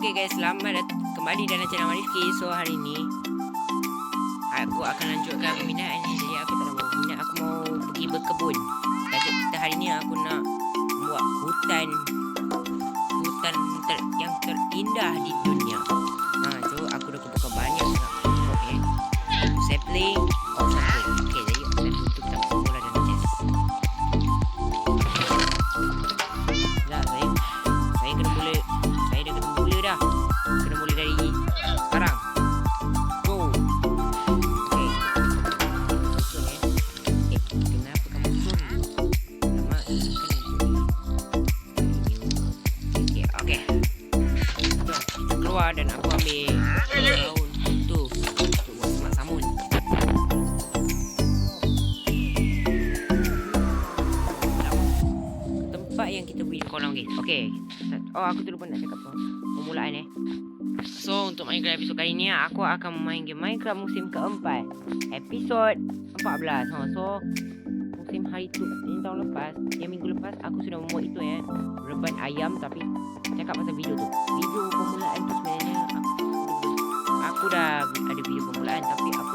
Okay guys, selamat datang kembali dalam channel Marifki So hari ni Aku akan lanjutkan peminat. Ni Jadi aku tak nak buat peminat. Aku mau pergi berkebun. Tajuk kita hari ni aku nak Buat hutan. Hutan ter, yang terindah di dunia dan aku ambil Daun tu Untuk buat semak samun tempat yang kita beri kolam guys. Okey. Oh aku terlupa nak cakap apa. Permulaan eh. So untuk Minecraft episod kali ni aku akan main game Minecraft musim keempat. Episod 14. Ha so musim hari tu ini tahun lepas, yang minggu lepas aku sudah membuat itu ya. Reban ayam tapi cakap pasal video tu. Video permulaan tu sebenarnya aku, aku dah ada video permulaan tapi aku,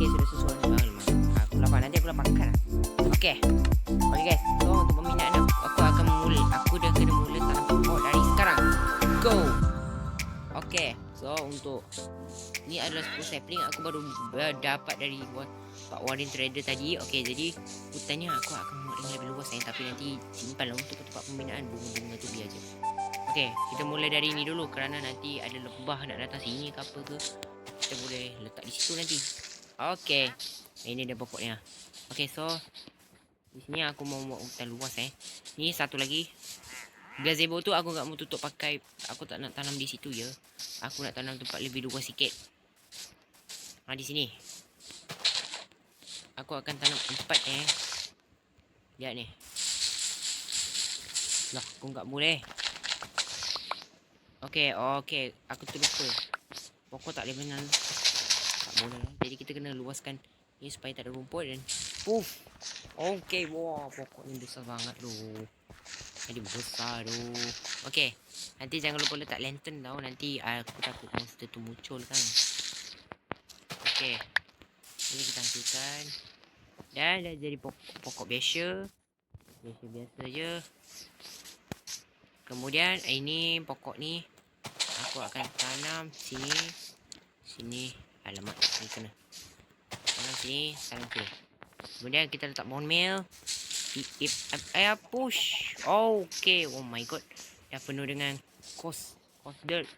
Okay sudah Alamak Aku lapar nanti aku lapar makan Okay. Okay guys. So untuk peminat aku. Aku akan mula. Aku dah kena mula tanam pokok dari sekarang. Go. Okay. So untuk Ni adalah 10 sapling Aku baru dapat dari Pak Warren Trader tadi. Okay jadi Hutannya aku akan buat dengan lebih luas eh. Tapi nanti simpan lah untuk tempat pembinaan Bunga-bunga tu biar je. Okay, kita mulai dari ni dulu. Kerana nanti ada lebah nak datang sini ke apa ke. Kita boleh letak di situ nanti. Okay, ini dia pokoknya. Okay, so di sini aku mau buat hutan luas eh. Ni satu lagi. Gazebo tu aku tak mau tutup pakai aku tak nak tanam di situ je. Aku nak tanam tempat lebih luas sikit. Ha di sini. Aku akan tanam empat eh. Lihat ni. Lah, aku tak boleh. Okey, okey. Aku terlupa. Pokok tak boleh benang. Tak boleh. Jadi kita kena luaskan ni supaya tak ada rumput dan puff. Okey, wah, pokok ni besar banget tu. Jadi besar tu. Okey. Nanti jangan lupa letak lantern tau. Nanti aku takut monster tu muncul kan. Okey. Ini kita hancurkan. Dan dah jadi pokok, pokok biasa. Biasa-biasa je. Kemudian ini pokok ni aku akan tanam sini sini alamak ni kena. Tanam sini, tanam sini. Kemudian kita letak bone meal. Ip air push. Oh, okay. Oh my god. Dah penuh dengan kos kos dirt.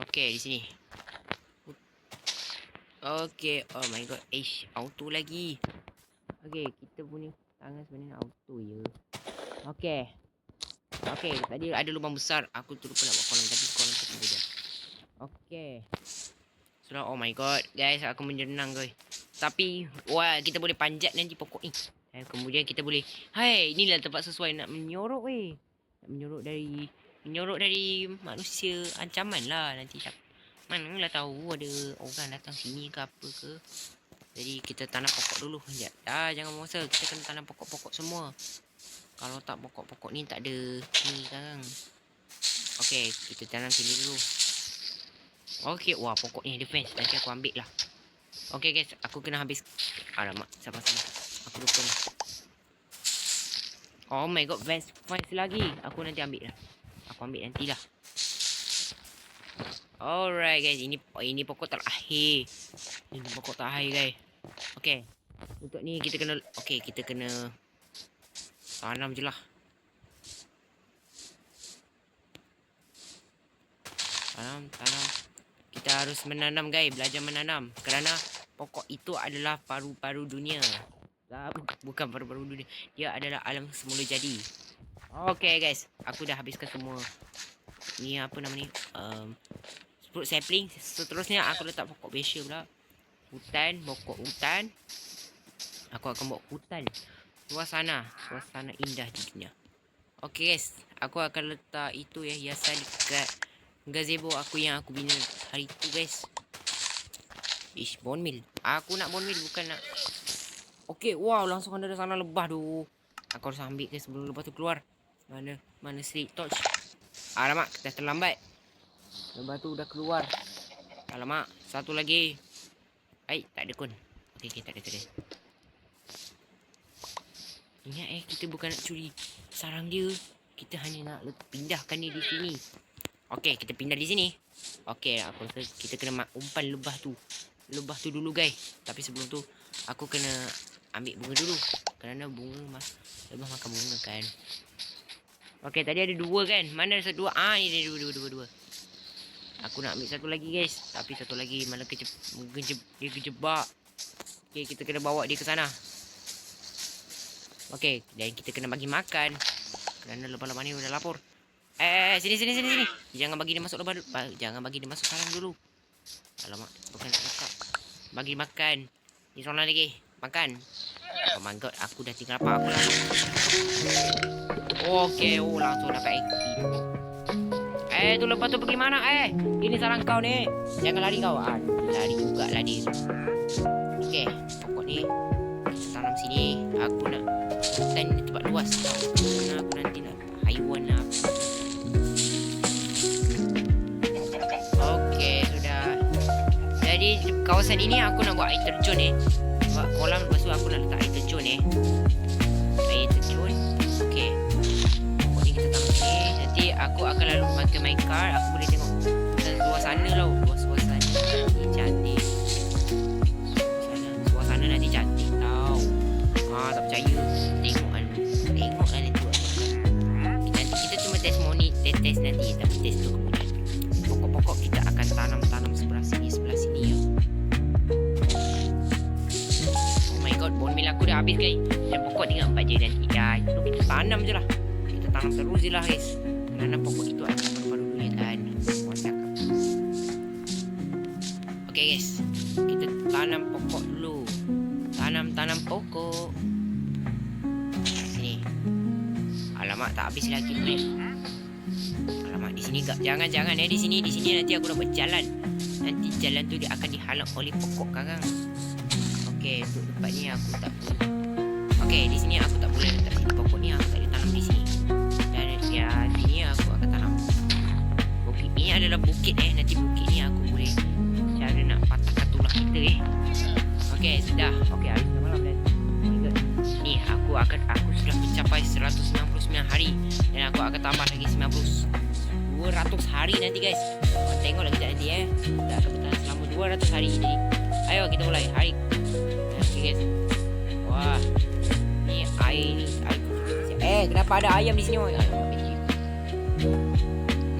Okay, di sini. Okay, oh my god. Ish, auto lagi. Okay, kita punya tangan sebenarnya auto je. Okay. Okay, tadi ada lubang besar. Aku terlupa nak buat kolam tapi kolam tu tunggu je. Okay. Sudah, oh my god. Guys, aku menjenang guys. Tapi, wah, kita boleh panjat nanti pokok ni. Dan kemudian kita boleh, hai, inilah tempat sesuai nak menyorok weh. Nak menyorok dari, menyorok dari manusia ancaman lah nanti. Tak, manalah tahu ada orang datang sini ke apa ke. Jadi kita tanam pokok dulu. Sekejap. Dah, jangan masa. Kita kena tanam pokok-pokok semua. Kalau tak pokok-pokok ni tak ada ni kan. Okey, kita tanam sini dulu. Okey, wah pokok ni defense. Nanti aku ambil lah. Okey guys, aku kena habis. Alamak, sabar-sabar. Aku lupa ni. Oh my god, fence, fence lagi. Aku nanti ambil lah. Aku ambil nantilah. Alright guys, ini ini pokok terakhir. Ini pokok terakhir guys. Okey. Untuk ni kita kena okey, kita kena Tanam je lah. Tanam, tanam. Kita harus menanam guys, belajar menanam. Kerana pokok itu adalah paru-paru dunia. Ah, bu- Bukan paru-paru dunia. Dia adalah alam semula jadi. Okay guys, aku dah habiskan semua. Ni apa nama ni? Um, fruit sapling. Seterusnya aku letak pokok besia pula. Hutan, pokok hutan. Aku akan bawa hutan. Suasana, suasana indah di dunia. Okay guys, aku akan letak itu ya hiasan dekat gazebo aku yang aku bina hari tu guys. Ish, bone meal. Aku nak bone meal bukan nak Okay, wow, langsung ada sana lebah tu. Aku harus ambil ke sebelum lebah tu keluar. Mana mana street torch. Alamak, dah terlambat. Lebah tu dah keluar. Alamak, satu lagi. Ai, tak ada kun. Okey, okey, tak ada, tak ada. Ingat eh, kita bukan nak curi sarang dia. Kita hanya nak pindahkan dia di sini. Okey, kita pindah di sini. Okey, aku rasa kita kena umpan lebah tu. Lebah tu dulu guys. Tapi sebelum tu, aku kena ambil bunga dulu. Kerana bunga mas lebah makan bunga kan. Okey, tadi ada dua kan? Mana satu dua? Ah, ini dua, dua, dua, dua. Aku nak ambil satu lagi guys. Tapi satu lagi malah kejeb, kejeb, dia kejebak. Okey, kita kena bawa dia ke sana. Okey, dan kita kena bagi makan. Kerana lebah-lebah ni dah lapor. Eh, sini, sini, sini, sini. Jangan bagi dia masuk lebah dulu. Ba- Jangan bagi dia masuk sarang dulu. Alamak, bukan nak. Bagi makan. Ni seorang lagi. Makan. Oh my god, aku dah tinggal apa aku lah. Okey, oh langsung dapat XP. Eh, tu lepas tu pergi mana eh? Ini sarang kau ni. Jangan lari kau. Ah, lari juga lah dia. Okey, pokok ni kita tanam sini. Aku nak ni tempat luas. Kerana aku nanti nak haiwan lah. Kawasan ini aku nak buat air terjun ni. Buat kolam lepas tu aku nak letak air terjun ni. Air terjun. Okey. Pokok ni kita tanam sini. Nanti aku akan lalu pakai my car. Aku boleh tengok dan suasana tau. Suasana nanti cantik. Suasana, nanti cantik tau. Ah, tak percaya. Tengok kan. Tengok lah nanti buat. Nanti kita cuma test moni, test test nanti. Tapi test tu kemudian. Pokok-pokok kita akan tanam-tanam sebelah sini, sebelah sini ya. Oh bone meal aku dah habis guys. Dan pokok tinggal empat je nanti. Ya, itu kita tanam je lah. Kita tanam terus je lah guys. Kerana pokok itu ada paru-paru dunia kan. Okay guys. Kita tanam pokok dulu. Tanam-tanam pokok. Sini. Alamak, tak habis lagi tu eh. Alamak, di sini gak. Jangan, jangan eh. Di sini, di sini nanti aku nak berjalan. Nanti jalan tu dia akan dihalang oleh pokok karang. Okey, untuk tempat ni aku tak boleh. Okey, di sini aku tak boleh letak sini pokok ni aku tak boleh tanam di sini. Dan ya, sini aku akan tanam. Bukit ini adalah bukit eh. Nanti bukit ni aku boleh cara nak patahkan tulang kita eh. Okey, sudah. Okey, hari dah malam dan ni aku akan aku sudah mencapai 199 hari dan aku akan tambah lagi 90 200 hari nanti guys. Tengok lagi tak nanti eh. Kita akan bertahan selama 200 hari jadi. Ayo kita mulai hari sikit. Wah Ni air ni. Air. Eh kenapa ada ayam di sini Oi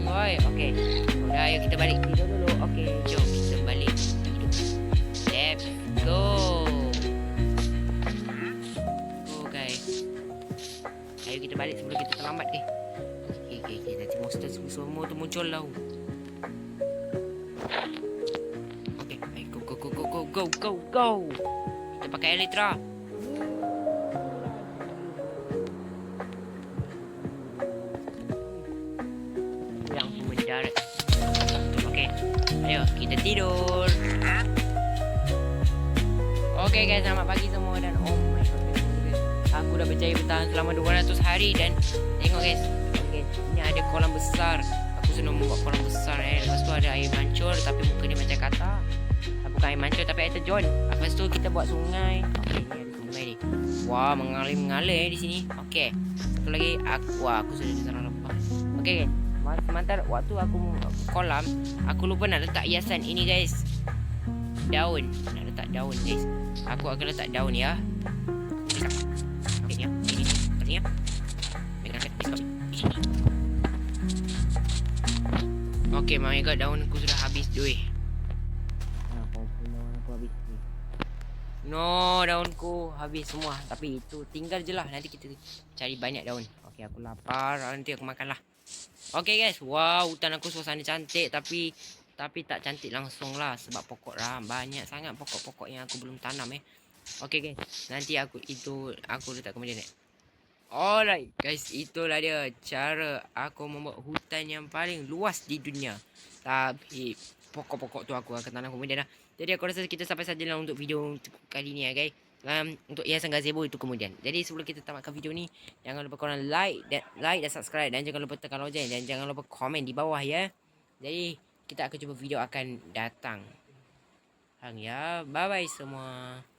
Oi okey. Udah ayo kita balik. Tidur dulu. Okey jom kita balik. Let's go. Oh guys. Ayo kita balik sebelum kita terlambat eh. Okey okey okey. Nanti monster semua tu muncul lah Okay, go, go, go, go, go, go pakai Elytra. Yang mendarat. Okey. Ayo kita tidur. Okey guys, selamat pagi semua dan oh my god. Aku dah berjaya bertahan selama 200 hari dan tengok guys. Okey, ini ada kolam besar. Aku sudah membuat kolam besar eh. Lepas tu ada air mancur tapi muka dia macam kata. Bukan air mancur tapi air terjun. Lepas tu kita buat sungai. Okey, ni ada sungai ni. Wah, mengalir-mengalir eh di sini. Okey. Satu lagi aku wah, aku sudah sana lepas. Okey Sementara waktu aku kolam, aku lupa nak letak hiasan ini guys. Daun. Nak letak daun guys. Aku akan letak daun ya. Okey ni. Ini ni. Ya. Pegang kat. Okey, daun aku sudah habis. Dui. No, daunku habis semua. Tapi itu tinggal je lah. Nanti kita cari banyak daun. Okey, aku lapar. Nanti aku makan lah. Okey guys. Wow, hutan aku suasana cantik. Tapi tapi tak cantik langsung lah. Sebab pokok ram. Banyak sangat pokok-pokok yang aku belum tanam eh. Okey guys. Nanti aku itu aku letak kemudian eh. Alright guys. Itulah dia cara aku membuat hutan yang paling luas di dunia. Tapi pokok-pokok tu aku akan tanam kemudian lah. Jadi aku rasa kita sampai saja lah untuk video kali ni ya guys. Um, untuk hiasan gazebo itu kemudian. Jadi sebelum kita tamatkan video ni, jangan lupa korang like dan like dan subscribe dan jangan lupa tekan lonceng dan jangan lupa komen di bawah ya. Jadi kita akan cuba video akan datang. Hang ya. Bye bye semua.